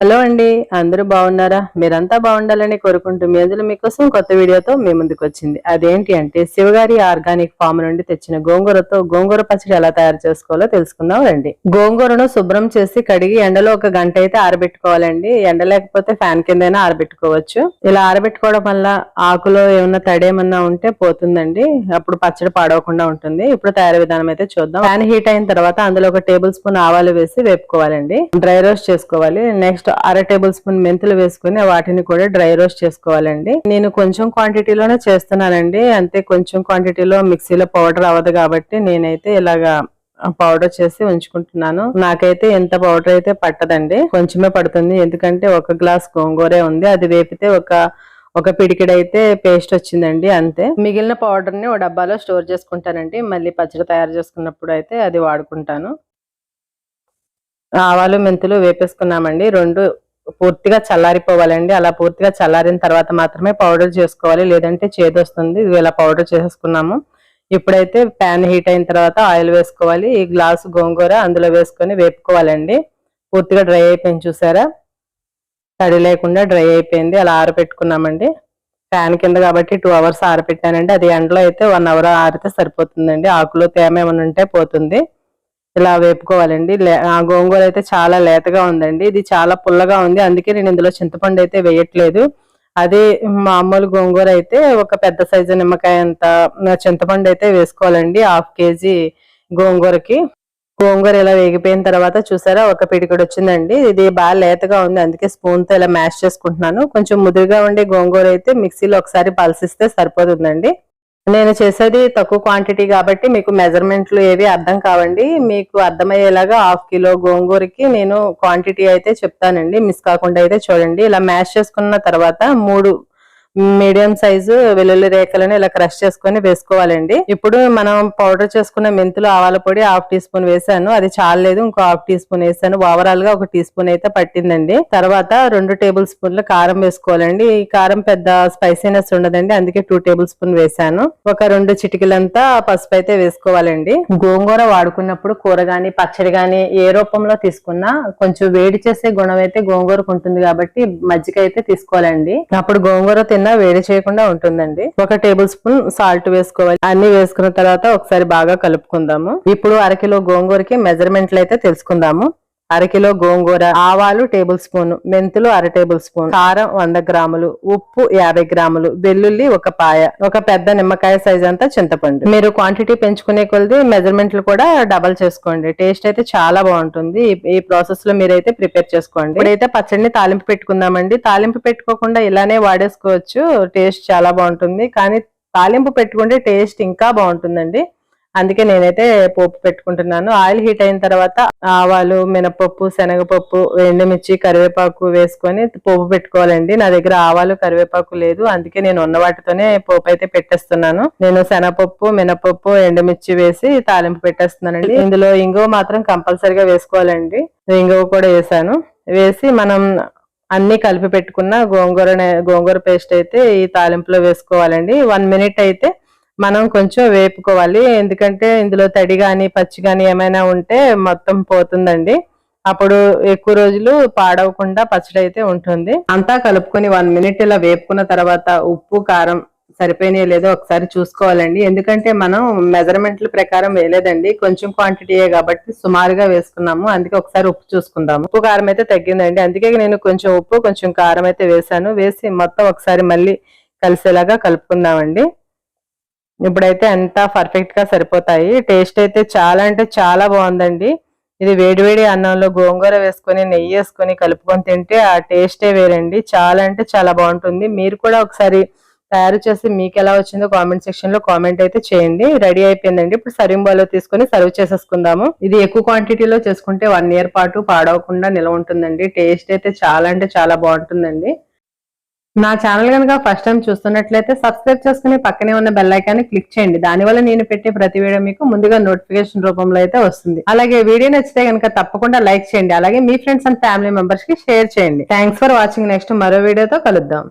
Hello అండి అందరూ బాగున్నారా? మీరంతా బాగుండాలని కోరుకుంటూ మీ అందులో మీకోసం కొత్త వీడియోతో మీ ముందుకు వచ్చింది. అదేంటి అంటే శివగారి ఆర్గానిక్ ఫామ్ నుండి తెచ్చిన గోంగూరతో గోంగూర పచ్చడి ఎలా తయారు చేసుకోవాలో తెలుసుకుందాం రండి. గోంగూరను శుభ్రం చేసి కడిగి ఎండలో ఒక గంట అయితే ఆరబెట్టుకోవాలండి. ఎండ లేకపోతే ఫ్యాన్ కిందైనా ఆరబెట్టుకోవచ్చు. ఇలా ఆరబెట్టుకోవడం వల్ల ఆకులో ఏమన్నా తడేమన్నా ఉంటే పోతుందండి. అప్పుడు పచ్చడి పాడవకుండా ఉంటుంది. ఇప్పుడు తయారీ విధానం అయితే చూద్దాం. ఫ్యాన్ హీట్ అయిన తర్వాత అందులో ఒక టేబుల్ స్పూన్ ఆవాలు వేసి వేపుకోవాలండి. డ్రై రోస్ట్ చేసుకోవాలి. నెక్స్ట్ అర టేబుల్ స్పూన్ మెంతులు వేసుకుని వాటిని కూడా డ్రై రోస్ట్ చేసుకోవాలండి. నేను కొంచెం క్వాంటిటీలోనే చేస్తున్నానండి. అంతే కొంచెం క్వాంటిటీలో మిక్సీలో పౌడర్ అవ్వదు కాబట్టి నేనైతే ఇలాగా పౌడర్ చేసి ఉంచుకుంటున్నాను. నాకైతే ఎంత పౌడర్ అయితే పట్టదండి. కొంచెమే పడుతుంది. ఎందుకంటే ఒక గ్లాస్ గోంగూరే ఉంది. అది వేపితే ఒక ఒక పిడికిడైతే పేస్ట్ వచ్చిందండి. అంతే. మిగిలిన పౌడర్ని ఓ డబ్బాలో స్టోర్ చేసుకుంటానండి. మళ్ళీ పచ్చడి తయారు చేసుకున్నప్పుడు అయితే అది వాడుకుంటాను. ఆవాలు మెంతులు వేపేసుకున్నామండి. రెండు పూర్తిగా చల్లారిపోవాలండి. అలా పూర్తిగా చల్లారిన తర్వాత మాత్రమే పౌడర్ చేసుకోవాలి. లేదంటే చేదు వస్తుంది. ఇది ఇలా పౌడర్ చేసేసుకున్నాము. ఇప్పుడైతే ప్యాన్ హీట్ అయిన తర్వాత ఆయిల్ వేసుకోవాలి. ఈ గ్లాసు గోంగూర అందులో వేసుకొని వేపుకోవాలండి. పూర్తిగా డ్రై అయిపోయింది చూసారా? తడి లేకుండా డ్రై అయిపోయింది. అలా ఆరబెట్టుకున్నామండి. ఫ్యాన్ కింద కాబట్టి టూ అవర్స్ ఆరబెట్టానండి. అది ఎండలో అయితే వన్ అవర్ ఆరితే సరిపోతుందండి. ఆకులో తేమ ఏమైనా ఉంటే పోతుంది. ఇలా వేపుకోవాలండి. ఆ గోంగూర అయితే చాలా లేతగా ఉందండి. ఇది చాలా పుల్లగా ఉంది. అందుకే నేను ఇందులో చింతపండు అయితే వేయట్లేదు. అదే మామూలు గోంగూర అయితే ఒక పెద్ద సైజు నిమ్మకాయ అంత చింతపండు అయితే వేసుకోవాలండి. Half KG గోంగూరకి. గోంగూర ఇలా వేగిపోయిన తర్వాత చూసారా ఒక పిడికడు వచ్చిందండి. ఇది బాగా లేతగా ఉంది. అందుకే స్పూన్తో ఇలా మ్యాష్ చేసుకుంటున్నాను. కొంచెం ముదురుగా ఉండే గోంగూర అయితే మిక్సీలో ఒకసారి పలసిస్తే సరిపోతుందండి. నేను చేసేది తక్కువ క్వాంటిటీ కాబట్టి మీకు మెజర్మెంట్లు ఏవి అర్థం కావండి. మీకు అర్థమయ్యేలాగా హాఫ్ కిలో గోంగూరకి నేను క్వాంటిటీ అయితే చెప్తానండి. మిస్ కాకుండా అయితే చూడండి. ఇలా మ్యాష్ చేసుకున్న తర్వాత మూడు మీడియం సైజు వెల్లుల్లి రేఖలను ఇలా క్రష్ చేసుకొని వేసుకోవాలండి. ఇప్పుడు మనం పౌడర్ చేసుకున్న మెంతులు ఆవాల పొడి హాఫ్ టీ స్పూన్ వేసాను. అది చాలలేదు ఇంకో హాఫ్ టీ స్పూన్ వేసాను. ఓవరాల్గా ఒక టీ స్పూన్ అయితే పట్టిందండి. తర్వాత రెండు టేబుల్ స్పూన్లు కారం వేసుకోవాలండి. ఈ కారం పెద్ద స్పైసీనెస్ ఉండదండి. అందుకే టూ టేబుల్ స్పూన్ వేసాను. ఒక రెండు చిటికలంతా పసుపు అయితే వేసుకోవాలండి. గోంగూర వాడుకున్నప్పుడు కూర గాని పచ్చడి గాని ఏ రూపంలో తీసుకున్నా కొంచెం వేడి చేసే గుణం అయితే గోంగూరకు ఉంటుంది కాబట్టి మజ్జిగ అయితే తీసుకోవాలండి. అప్పుడు గోంగూర తిన్న వేడి చేయకుండా ఉంటుందండి. ఒక టేబుల్ స్పూన్ సాల్ట్ వేసుకోవాలి. అన్ని వేసుకున్న తర్వాత ఒకసారి బాగా కలుపుకుందాము. ఇప్పుడు అరకిలో గోంగూరకి మెజర్మెంట్లు అయితే తెలుసుకుందాము. అరకిలో గోంగూర ఆవాలు టేబుల్ స్పూన్ మెంతులు అర టేబుల్ స్పూన్ కారం వంద గ్రాములు ఉప్పు యాభై గ్రాములు వెల్లుల్లి ఒక పాయ ఒక పెద్ద నిమ్మకాయ సైజ్ అంతా చింతపండు. మీరు క్వాంటిటీ పెంచుకునే కొద్ది మెజర్మెంట్లు కూడా డబల్ చేసుకోండి. టేస్ట్ అయితే చాలా బాగుంటుంది. ఈ ప్రాసెస్లో మీరైతే ప్రిపేర్ చేసుకోండి. ఇప్పుడైతే పచ్చడిని తాలింపు పెట్టుకుందామండి. తాలింపు పెట్టుకోకుండా ఇలానే వాడేసుకోవచ్చు. టేస్ట్ చాలా బాగుంటుంది. కానీ తాలింపు పెట్టుకుంటే టేస్ట్ ఇంకా బాగుంటుందండి. అందుకే నేనైతే పోపు పెట్టుకుంటున్నాను. ఆయిల్ హీట్ అయిన తర్వాత ఆవాలు మినపప్పు శనగపప్పు ఎండుమిర్చి కరివేపాకు వేసుకొని పోపు పెట్టుకోవాలండి. నా దగ్గర ఆవాలు కరివేపాకు లేదు. అందుకే నేను ఉన్న వాటితోనే పోపు అయితే పెట్టేస్తున్నాను. నేను శనగపప్పు మినపప్పు ఎండుమిర్చి వేసి తాలింపు పెట్టేస్తున్నానండి. ఇందులో ఇంగువ మాత్రం కంపల్సరిగా వేసుకోవాలండి. ఇంగువ కూడా వేసాను. వేసి మనం అన్ని కలిపి పెట్టుకున్న గోంగూర గోంగూర పేస్ట్ అయితే ఈ తాలింపులో వేసుకోవాలండి. వన్ మినిట్ అయితే మనం కొంచెం వేపుకోవాలి. ఎందుకంటే ఇందులో తడి కానీ పచ్చి కానీ ఏమైనా ఉంటే మొత్తం పోతుందండి. అప్పుడు ఎక్కువ రోజులు పాడవకుండా పచ్చడి అయితే ఉంటుంది. అంతా కలుపుకొని వన్ మినిట్ ఇలా వేపుకున్న తర్వాత ఉప్పు కారం సరిపోయినాయో లేదో ఒకసారి చూసుకోవాలండి. ఎందుకంటే మనం మెజర్మెంట్ల ప్రకారం వేయలేదండి. కొంచెం క్వాంటిటీయే కాబట్టి సుమారుగా వేసుకున్నాము. అందుకే ఒకసారి ఉప్పు చూసుకుందాము. ఉప్పు కారం అయితే తగ్గిందండి. అందుకే నేను కొంచెం ఉప్పు కొంచెం కారం అయితే వేసాను వేసి మొత్తం ఒకసారి మళ్ళీ కలిసేలాగా కలుపుకుందామండి. ఇప్పుడైతే అంతా పర్ఫెక్ట్గా సరిపోతాయి. టేస్ట్ అయితే చాలా అంటే చాలా బాగుందండి. ఇది వేడివేడి అన్నంలో గోంగూర వేసుకొని నెయ్యి వేసుకొని కలుపుకొని తింటే ఆ టేస్టే వేరండి. చాలా అంటే చాలా బాగుంటుంది. మీరు కూడా ఒకసారి తయారు చేసి మీకు ఎలా వచ్చిందో కామెంట్ సెక్షన్లో కామెంట్ అయితే చేయండి. రెడీ అయిపోయిందండి. ఇప్పుడు సర్వింగ్ బాల్లో తీసుకొని సర్వ్ చేసేసుకుందాము. ఇది ఎక్కువ క్వాంటిటీలో చేసుకుంటే వన్ ఇయర్ పాటు పాడవకుండా నిల్వ ఉంటుందండి. టేస్ట్ అయితే చాలా అంటే చాలా బాగుంటుందండి. నా ఛానల్ కనుక ఫస్ట్ టైం చూస్తున్నట్లయితే సబ్స్క్రైబ్ చేసుకుని పక్కనే ఉన్న బెల్ ఐకాన్ని క్లిక్ చేయండి. దానివల్ల నేను పెట్టే ప్రతి వీడియో మీకు ముందుగా నోటిఫికేషన్ రూపంలో అయితే వస్తుంది. అలాగే వీడియో నచ్చితే కనుక తప్పకుండా లైక్ చేయండి. అలాగే మీ ఫ్రెండ్స్ అండ్ ఫ్యామిలీ మెంబర్స్కి షేర్ చేయండి. థ్యాంక్స్ ఫర్ వాచింగ్ నెక్స్ట్ మరో వీడియోతో కలుద్దాం.